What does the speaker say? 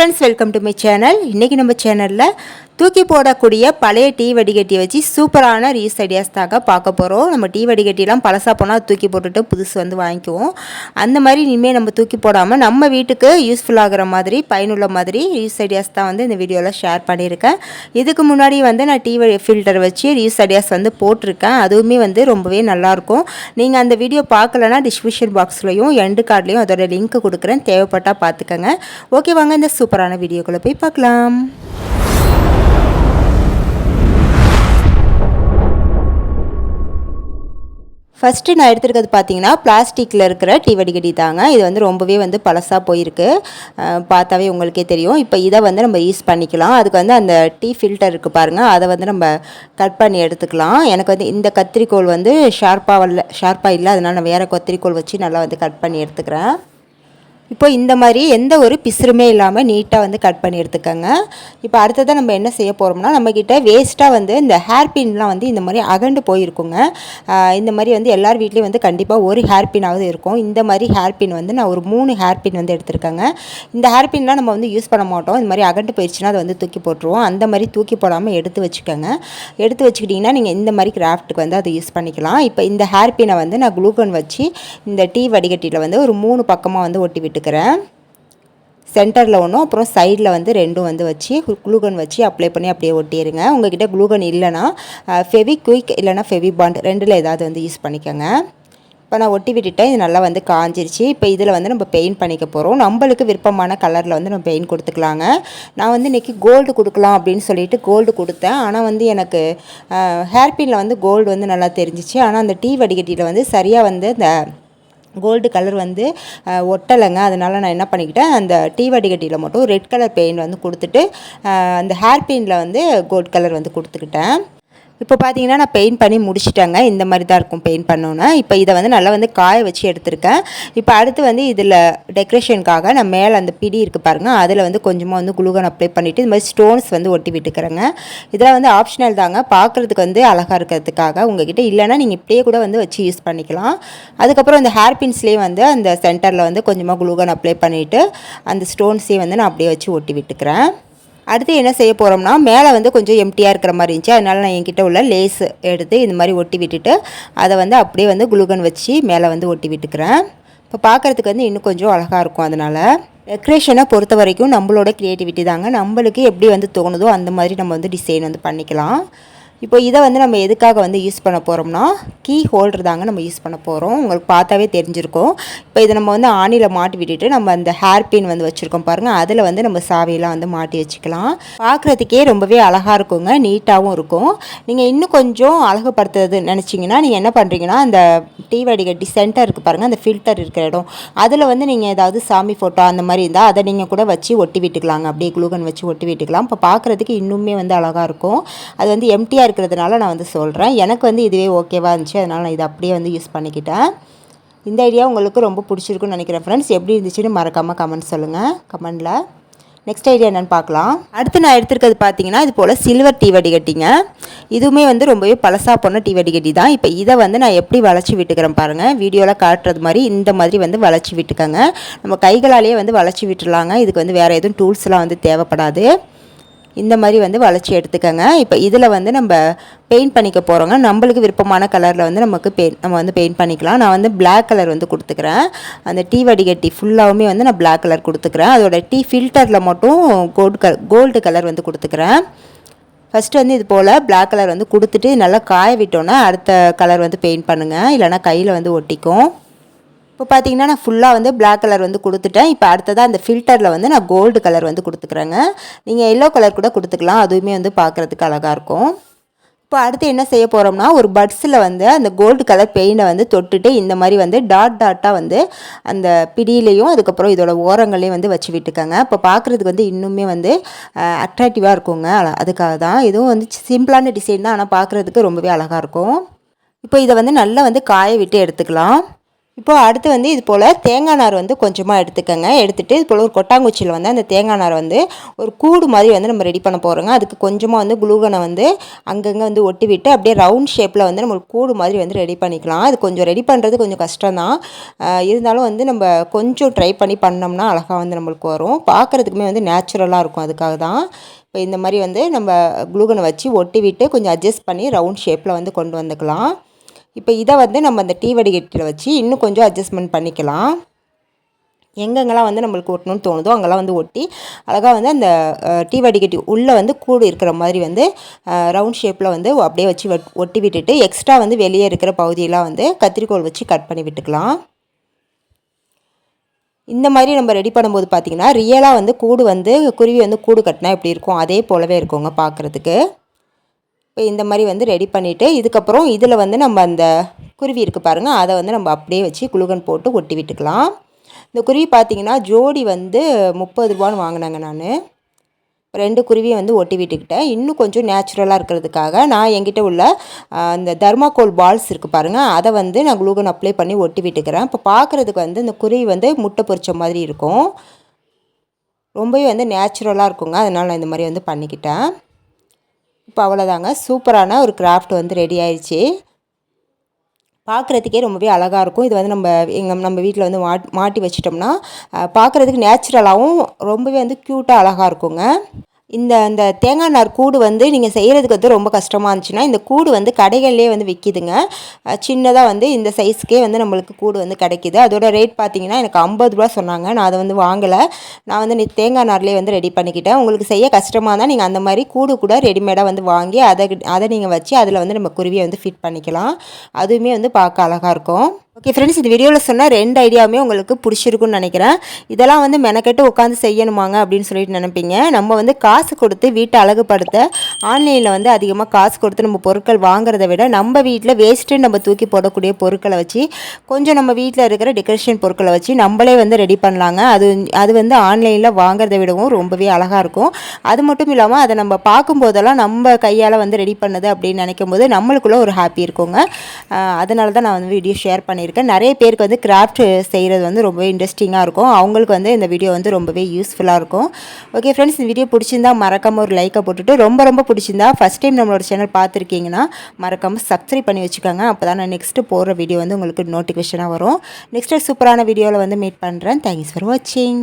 Friends welcome to my channel இன்றைக்கி நம்ம சேனலில் தூக்கி போடக்கூடிய பழைய டீ வடிகட்டியை வச்சு சூப்பரான ரீஸ் ஐடியாஸ் தாங்க பார்க்க போகிறோம் நம்ம டீ வடிகட்டிலாம் பழசாக போனால் தூக்கி போட்டுட்டு புதுசு வந்து வாங்கிக்குவோம். அந்த மாதிரி இனிமேல் நம்ம தூக்கி போடாமல் நம்ம வீட்டுக்கு யூஸ்ஃபுல் ஆகிற மாதிரி பயனுள்ள மாதிரி ரீஸ் ஐடியாஸ் தான் வந்து இந்த வீடியோவில் ஷேர் பண்ணியிருக்கேன். இதுக்கு முன்னாடி வந்து நான் டீ ஃபில்டர் வச்சு ரீஸ் ஐடியாஸ் வந்து போட்டிருக்கேன். அதுவுமே வந்து ரொம்பவே நல்லாயிருக்கும். நீங்கள் அந்த வீடியோ பார்க்கலனா டிஸ்கிரிப்ஷன் பாக்ஸ்லையும் எண்டு கார்ட்லேயும் அதோட லிங்க் கொடுக்குறேன். தேவைப்பட்டால் பார்த்துக்கங்க. ஓகே வாங்க இந்த சூப்பரான வீடியோக்குள்ளே போய் பார்க்கலாம். ஃபஸ்ட்டு நான் எடுத்துருக்கிறது பார்த்தீங்கன்னா பிளாஸ்டிக்கில் இருக்கிற டீ வடிகட்டி தாங்க. இது வந்து ரொம்பவே வந்து பழசாக போயிருக்கு. பார்த்தாவே உங்களுக்கே தெரியும். இப்போ இதை வந்து நம்ம யூஸ் பண்ணிக்கலாம். அதுக்கு வந்து அந்த டீ ஃபில்டர் இருக்குது பாருங்கள் அதை வந்து நம்ம கட் பண்ணி எடுத்துக்கலாம். எனக்கு வந்து இந்த கத்திரிக்கோள் வந்து ஷார்ப்பாக வரல ஷார்ப்பாக இல்லை. அதனால் நான் வேறு கத்திரிக்கோள் வச்சு நல்லா வந்து கட் பண்ணி எடுத்துக்கிறேன். இப்போ இந்த மாதிரி எந்த ஒரு பிசுறுமே இல்லாமல் நீட்டாக வந்து கட் பண்ணி எடுத்துக்கோங்க. இப்போ அடுத்ததாக நம்ம என்ன செய்ய போகிறோம்னா நம்மக்கிட்ட வேஸ்ட்டாக வந்து இந்த ஹேர் பின்லாம் வந்து இந்த மாதிரி அகண்டு போயிருக்குங்க. இந்த மாதிரி வந்து எல்லார் வீட்லேயும் வந்து கண்டிப்பாக ஒரு ஹேர் பின்னாவது இருக்கும். இந்த மாதிரி ஹேர் பின் வந்து நான் ஒரு மூணு ஹேர் பின் வந்து எடுத்திருக்கேங்க. இந்த ஹேர் பின்லாம் நம்ம வந்து யூஸ் பண்ண மாட்டோம். இந்த மாதிரி அகண்டு போயிடுச்சுன்னா அதை வந்து தூக்கி போட்டுருவோம். அந்த மாதிரி தூக்கி போடாமல் எடுத்து வச்சுக்கோங்க. எடுத்து வச்சுக்கிட்டிங்கன்னா நீங்கள் இந்த மாதிரி கிராஃப்ட்டுக்கு வந்து அதை யூஸ் பண்ணிக்கலாம். இப்போ இந்த ஹேர் பின்னை வந்து நான் குளூகன் வச்சு இந்த டீ வடிகட்டியில் வந்து ஒரு மூணு பக்கமாக வந்து ஒட்டி விட்டு எடுத்துக்கிறேன் சென்டரில் ஒன்றும் அப்புறம் சைடில் வந்து ரெண்டும் வந்து வச்சு குளூகன் வச்சு அப்ளை பண்ணி அப்படியே ஒட்டிடுங்க உங்ககிட்ட குளூகன் இல்லைன்னா ஃபெவி குயிக் இல்லைன்னா ஃபெவி பாண்ட் ரெண்டில் ஏதாவது வந்து யூஸ் பண்ணிக்கோங்க. இப்போ நான் ஒட்டி விட்டுட்டேன் இது நல்லா வந்து காஞ்சிருச்சு. இப்போ இதில் வந்து நம்ம பெயிண்ட் பண்ணிக்க போகிறோம் நம்மளுக்கு விருப்பமான கலரில் வந்து நம்ம பெயிண்ட் கொடுத்துக்கலாங்க. நான் வந்து இன்றைக்கி கோல்டு கொடுக்கலாம் அப்படின்னு சொல்லிட்டு கோல்டு கொடுத்தேன். ஆனால் வந்து எனக்கு ஹேர் வந்து கோல்டு வந்து நல்லா தெரிஞ்சிச்சு. ஆனால் அந்த டீ வடிகட்டியில் வந்து சரியாக வந்து இந்த கோல்டு கலர் வந்து ஒட்டலைங்க. அதனால் நான் என்ன பண்ணிக்கிட்டேன் அந்த டீ வடிகட்டியில் மட்டும் ரெட் கலர் பெயிண்ட் வந்து கொடுத்துட்டு அந்த ஹேர் பெயிண்டில் வந்து கோல்டு கலர் வந்து கொடுத்துக்கிட்டேன். இப்போ பார்த்தீங்கன்னா நான் பெயிண்ட் பண்ணி முடிச்சிட்டேங்க. இந்த மாதிரி தான் இருக்கும் பெயிண்ட் பண்ணோன்னே இப்போ இதை வந்து நல்லா வந்து காய வச்சு எடுத்திருக்கேன். இப்போ அடுத்து வந்து இதில் டெக்கரேஷனுக்காக நான் மேலே அந்த பிடி இருக்குது பாருங்கள் அதில் வந்து கொஞ்சமாக வந்து குளுகன் அப்ளை பண்ணிவிட்டு இந்த மாதிரி ஸ்டோன்ஸ் வந்து ஒட்டி விட்டுக்கிறேங்க. இதெல்லாம் வந்து ஆப்ஷனல் தாங்க. பார்க்குறதுக்கு வந்து அழகாக இருக்கிறதுக்காக உங்ககிட்ட இல்லைன்னா நீங்கள் இப்படியே கூட வந்து வச்சு யூஸ் பண்ணிக்கலாம். அதுக்கப்புறம் அந்த ஹேர் பின்ஸ்லேயே வந்து அந்த சென்டரில் வந்து கொஞ்சமாக குளுகன் அப்ளை பண்ணிவிட்டு அந்த ஸ்டோன்ஸையும் வந்து நான் அப்படியே வச்சு ஒட்டி விட்டுக்கிறேன். அடுத்து என்ன செய்ய போகிறோம்னா மேலே வந்து கொஞ்சம் எம்டியாக இருக்கிற மாதிரி இருந்துச்சு. அதனால் நான் என்கிட்ட உள்ள லேஸ் எடுத்து இந்த மாதிரி ஒட்டி விட்டுட்டு அதை வந்து அப்படியே வந்து குளுகன் வச்சு மேலே வந்து ஒட்டி விட்டுக்கிறேன். இப்போ பார்க்குறதுக்கு வந்து இன்னும் கொஞ்சம் அழகாக இருக்கும் அதனால். டெக்ரேஷனை பொறுத்த வரைக்கும் நம்மளோட க்ரியேட்டிவிட்டி தாங்க. நம்மளுக்கு எப்படி வந்து தோணுதோ அந்த மாதிரி நம்ம வந்து டிசைன் வந்து பண்ணிக்கலாம். இப்போ இதை வந்து நம்ம எதுக்காக வந்து யூஸ் பண்ண போகிறோம்னா கீ ஹோல்டர் தாங்க நம்ம யூஸ் பண்ண போகிறோம் உங்களுக்கு பார்த்தாவே தெரிஞ்சிருக்கும். இப்போ இதை நம்ம வந்து ஆணியில் மாட்டி விட்டுட்டு நம்ம அந்த ஹேர் பின் வந்து வச்சுருக்கோம் பாருங்கள் அதில் வந்து நம்ம சாவியெல்லாம் வந்து மாட்டி வச்சுக்கலாம். பார்க்குறதுக்கே ரொம்பவே அழகாக இருக்குங்க. நீட்டாகவும் இருக்கும். நீங்கள் இன்னும் கொஞ்சம் அழகுபடுத்துறது நினச்சிங்கன்னா நீங்கள் என்ன பண்ணுறீங்கன்னா அந்த டீ வடிகட்டி சென்டர் இருக்குது பாருங்கள் அந்த ஃபில்டர் இருக்கிற இடம். அதில் வந்து நீங்கள் ஏதாவது சாமி ஃபோட்டோ அந்த மாதிரி இருந்தால் அதை நீங்கள் கூட வச்சு ஒட்டி விட்டுக்கலாங்க. அப்படியே குளுகன் வச்சு ஒட்டி விட்டுக்கலாம். இப்போ பார்க்குறதுக்கு இன்னுமே வந்து அழகாக இருக்கும். அது வந்து எம்டிஆர் இருக்கிறதுனால நான் வந்து சொல்கிறேன் எனக்கு வந்து இதுவே ஓகேவாக இருந்துச்சு. அதனால் நான் இதை அப்படியே வந்து யூஸ் பண்ணிக்கிட்டேன். இந்த ஐடியா உங்களுக்கு ரொம்ப பிடிச்சிருக்குன்னு நினைக்கிறேன் ஃப்ரெண்ட்ஸ் எப்படி இருந்துச்சுன்னு மறக்காமல் கமெண்ட் சொல்லுங்கள் கமெண்டில் நெக்ஸ்ட் ஐடியா என்னென்னு பார்க்கலாம். அடுத்து நான் எடுத்திருக்கிறது பார்த்தீங்கன்னா இது போல் சில்வர் டீ வடிகட்டிங்க. இதுவுமே வந்து ரொம்பவே பழசாக போன டீ வடிகட்டி தான். இப்போ இதை வந்து நான் எப்படி வளைச்சி விட்டுக்கிறேன் பாருங்கள் வீடியோவில் காட்டுறது மாதிரி இந்த மாதிரி வந்து வளைச்சி விட்டுக்கோங்க. நம்ம கைகளாலேயே வந்து வளைச்சி விட்டுறலாங்க. இதுக்கு வந்து வேறு எதுவும் டூல்ஸ்லாம் வந்து தேவைப்படாது. இந்த மாதிரி வந்து வளைச்சி எடுத்துக்கோங்க. இப்போ இதில் வந்து நம்ம பெயிண்ட் பண்ணிக்க போகிறோங்க நம்மளுக்கு விருப்பமான கலரில் வந்து நமக்கு பெயிண்ட் நம்ம வந்து பெயிண்ட் பண்ணிக்கலாம். நான் வந்து பிளாக் கலர் வந்து கொடுத்துக்கிறேன். அந்த டீ வடிகட்டி ஃபுல்லாகவுமே வந்து நான் பிளாக் கலர் கொடுத்துக்கிறேன். அதோட டீ ஃபில்டரில் மட்டும் கோல்டு கலர் கோல்டு கலர் வந்து கொடுத்துக்கிறேன். ஃபஸ்ட்டு வந்து இது போல் பிளாக் கலர் வந்து கொடுத்துட்டு நல்லா காய விட்டோன்னே அடுத்த கலர் வந்து பெயிண்ட் பண்ணுங்கள் இல்லைனா கையில் வந்து ஒட்டிக்கும். இப்போ பார்த்தீங்கன்னா நான் ஃபுல்லாக வந்து பிளாக் கலர் வந்து கொடுத்துட்டேன். இப்போ அடுத்ததாக அந்த ஃபில்டரில் வந்து நான் கோல்டு கலர் வந்து கொடுத்துக்கிறேங்க. நீங்கள் எல்லோ கலர் கூட கொடுத்துக்கலாம். அதுவுமே வந்து பார்க்குறதுக்கு அழகாக இருக்கும். இப்போ அடுத்து என்ன செய்ய போகிறோம்னா ஒரு பட்ஸில் வந்து அந்த கோல்டு கலர் பெயிண்டை வந்து தொட்டுட்டு இந்த மாதிரி வந்து டாட் டாட்டாக வந்து அந்த பிடியிலையும் அதுக்கப்புறம் இதோட ஓரங்களையும் வந்து வச்சு விட்டுக்கோங்க. இப்போ பார்க்குறதுக்கு வந்து இன்னுமே வந்து அட்ராக்டிவாக இருக்குங்க. அதுக்காக தான். இதுவும் வந்து சிம்பிளான டிசைன் தான். ஆனால் பார்க்குறதுக்கு ரொம்பவே அழகாக இருக்கும். இப்போ இதை வந்து நல்லா வந்து காய விட்டு எடுத்துக்கலாம். இப்போது அடுத்து வந்து இது போல் தேங்காய் நார் வந்து கொஞ்சமாக எடுத்துக்கோங்க. எடுத்துகிட்டு இது போல் ஒரு கொட்டாங்குச்சியில் வந்து அந்த தேங்காய் நார் வந்து ஒரு கூடு மாதிரி வந்து நம்ம ரெடி பண்ண போகிறோங்க அதுக்கு கொஞ்சமாக வந்து குளூகனை வந்து அங்கங்கே வந்து ஒட்டி விட்டு அப்படியே ரவுண்ட் ஷேப்பில் வந்து நம்ம கூடு மாதிரி வந்து ரெடி பண்ணிக்கலாம். அது கொஞ்சம் ரெடி பண்ணுறது கொஞ்சம் கஷ்டம்தான். இருந்தாலும் வந்து நம்ம கொஞ்சம் ட்ரை பண்ணி பண்ணோம்னா அழகாக வந்து நம்மளுக்கு வரும். பார்க்குறதுக்குமே வந்து நேச்சுரலாக இருக்கும் அதுக்காக தான் இப்போ இந்த மாதிரி வந்து நம்ம குளூகனை வச்சு ஒட்டி விட்டு கொஞ்சம் அட்ஜஸ்ட் பண்ணி ரவுண்ட் ஷேப்பில் வந்து கொண்டு வந்துக்கலாம். இப்போ இதை வந்து நம்ம அந்த டீ வடிகட்டியில் வச்சு இன்னும் கொஞ்சம் அட்ஜஸ்ட்மெண்ட் பண்ணிக்கலாம். எங்கெங்கெல்லாம் வந்து நம்மளுக்கு ஒட்டணும்னு தோணுதோ அங்கெல்லாம் வந்து ஒட்டி அழகாக வந்து அந்த டீ வடிகட்டி உள்ளே வந்து கூடு இருக்கிற மாதிரி வந்து ரவுண்ட் ஷேப்பில் வந்து அப்படியே வச்சு ஒட்டி விட்டுட்டு எக்ஸ்ட்ரா வந்து வெளியே இருக்கிற பகுதியெல்லாம் வந்து கத்திரிக்கோள் வச்சு கட் பண்ணி விட்டுக்கலாம். இந்த மாதிரி நம்ம ரெடி பண்ணும்போது பார்த்திங்கன்னா ரியலாக வந்து கூடு வந்து குருவி வந்து கூடு கட்டினா எப்படி இருக்கும்? அதே போலவே இருக்குங்க பார்க்குறதுக்கு. இந்த மாதிரி வந்து ரெடி பண்ணிவிட்டு இதுக்கப்புறம் இதில் வந்து நம்ம அந்த குருவி இருக்குது பாருங்கள் அதை வந்து நம்ம அப்படியே வச்சு குளுகன் போட்டு ஒட்டி விட்டுக்கலாம். இந்த குருவி பார்த்திங்கன்னா ஜோடி வந்து முப்பது ரூபான்னு வாங்கினாங்க நான். ரெண்டு குருவியை வந்து ஒட்டி விட்டுக்கிட்டேன். இன்னும் கொஞ்சம் நேச்சுரலாக இருக்கிறதுக்காக நான் என்கிட்ட உள்ள அந்த தர்மாக்கோல் பால்ஸ் இருக்குது பாருங்கள் அதை வந்து நான் குளூகன் அப்ளை பண்ணி ஒட்டி விட்டுக்கிறேன். இப்போ பார்க்குறதுக்கு வந்து இந்த குருவி வந்து முட்டை பொறிச்ச மாதிரி இருக்கும். ரொம்பவே வந்து நேச்சுரலாக இருக்குங்க. அதனால் நான் இந்த மாதிரி வந்து பண்ணிக்கிட்டேன். இப்போ அவ்வளோதாங்க. சூப்பரான ஒரு கிராஃப்ட் வந்து ரெடி ஆயிடுச்சு பார்க்குறதுக்கே ரொம்பவே அழகாக இருக்கும். இது வந்து நம்ம எங்கள் நம்ம வீட்டில் வந்து மாட் மாட்டி வச்சிட்டோம்னா பார்க்குறதுக்கு நேச்சுரலாகவும் ரொம்பவே வந்து க்யூட்டாக அழகாக இருக்குங்க. இந்த அந்த தேங்காய் நார் கூடு வந்து நீங்கள் செய்கிறதுக்கு வந்து ரொம்ப கஷ்டமாக இருந்துச்சுன்னா இந்த கூடு வந்து கடைகள்லேயே வந்து விற்கிதுங்க சின்னதாக வந்து இந்த சைஸ்க்கே வந்து நம்மளுக்கு கூடு வந்து கிடைக்கிது. அதோட ரேட் பார்த்தீங்கன்னா எனக்கு ஐம்பது ரூபா சொன்னாங்க. நான் அதை வந்து வாங்கலை. நான் வந்து தேங்காய் நார்லேயே வந்து ரெடி பண்ணிக்கிட்டேன். உங்களுக்கு செய்ய கஷ்டமாக தான் நீங்கள் அந்த மாதிரி கூடு கூட ரெடிமேடாக வந்து வாங்கி அதை அதை நீங்கள் வச்சு அதில் வந்து நம்ம குருவியை வந்து ஃபிட் பண்ணிக்கலாம். அதுவுமே வந்து பார்க்க அழகாக இருக்கும். ஓகே ஃப்ரெண்ட்ஸ் இந்த வீடியோவில் சொன்ன ரெண்டு ஐடியாவுமே உங்களுக்கு பிடிச்சிருக்குன்னு நினைக்கிறேன். இதெல்லாம் வந்து மெனக்கெட்டு உட்காந்து செய்யணுமாங்க அப்படின்னு சொல்லிட்டு நினைப்பீங்க. நம்ம வந்து காசு கொடுத்து வீட்டை அழகுபடுத்த ஆன்லைனில் வந்து அதிகமாக காசு கொடுத்து நம்ம பொருட்கள் வாங்குறத விட நம்ம வீட்டில் வேஸ்ட்டு நம்ம தூக்கி போடக்கூடிய பொருட்களை வச்சு கொஞ்சம் நம்ம வீட்டில் இருக்கிற டெக்கரேஷன் பொருட்களை வச்சு நம்மளே வந்து ரெடி பண்ணலாங்க. அது அது வந்து ஆன்லைனில் வாங்குறத விடவும் ரொம்பவே அழகாக இருக்கும். அது மட்டும் இல்லாமல் அதை நம்ம பார்க்கும்போதெல்லாம் நம்ம கையால் வந்து ரெடி பண்ணது அப்படின்னு நினைக்கும் போது நம்மளுக்குள்ளே ஒரு ஹாப்பி இருக்குங்க. அதனால தான் நான் வந்து வீடியோ ஷேர் பண்ணியிருக்கேன் பண்ணியிருக்கேன். நிறைய பேருக்கு வந்து கிராஃப்ட் செய்கிறது வந்து ரொம்பவே இன்ட்ரெஸ்டிங்காக இருக்கும். அவங்களுக்கு வந்து இந்த வீடியோ வந்து ரொம்பவே யூஸ்ஃபுல்லாக இருக்கும். ஓகே ஃப்ரெண்ட்ஸ் இந்த வீடியோ பிடிச்சிருந்தா மறக்காமல் ஒரு லைக்கை போட்டுட்டு ரொம்ப ரொம்ப பிடிச்சிருந்தா ஃபஸ்ட் டைம் நம்மளோட சேனல் பார்த்துருக்கீங்கன்னா மறக்காமல் சப்ஸ்கிரைப் பண்ணி வச்சுக்கோங்க. அப்போ தான் நான் நெக்ஸ்ட்டு போகிற வீடியோ வந்து உங்களுக்கு நோட்டிஃபிகேஷனாக வரும். நெக்ஸ்ட்டு சூப்பரான வீடியோவில் வந்து மீட் பண்ணுறேன் தேங்க்ஸ் ஃபார் வாட்சிங்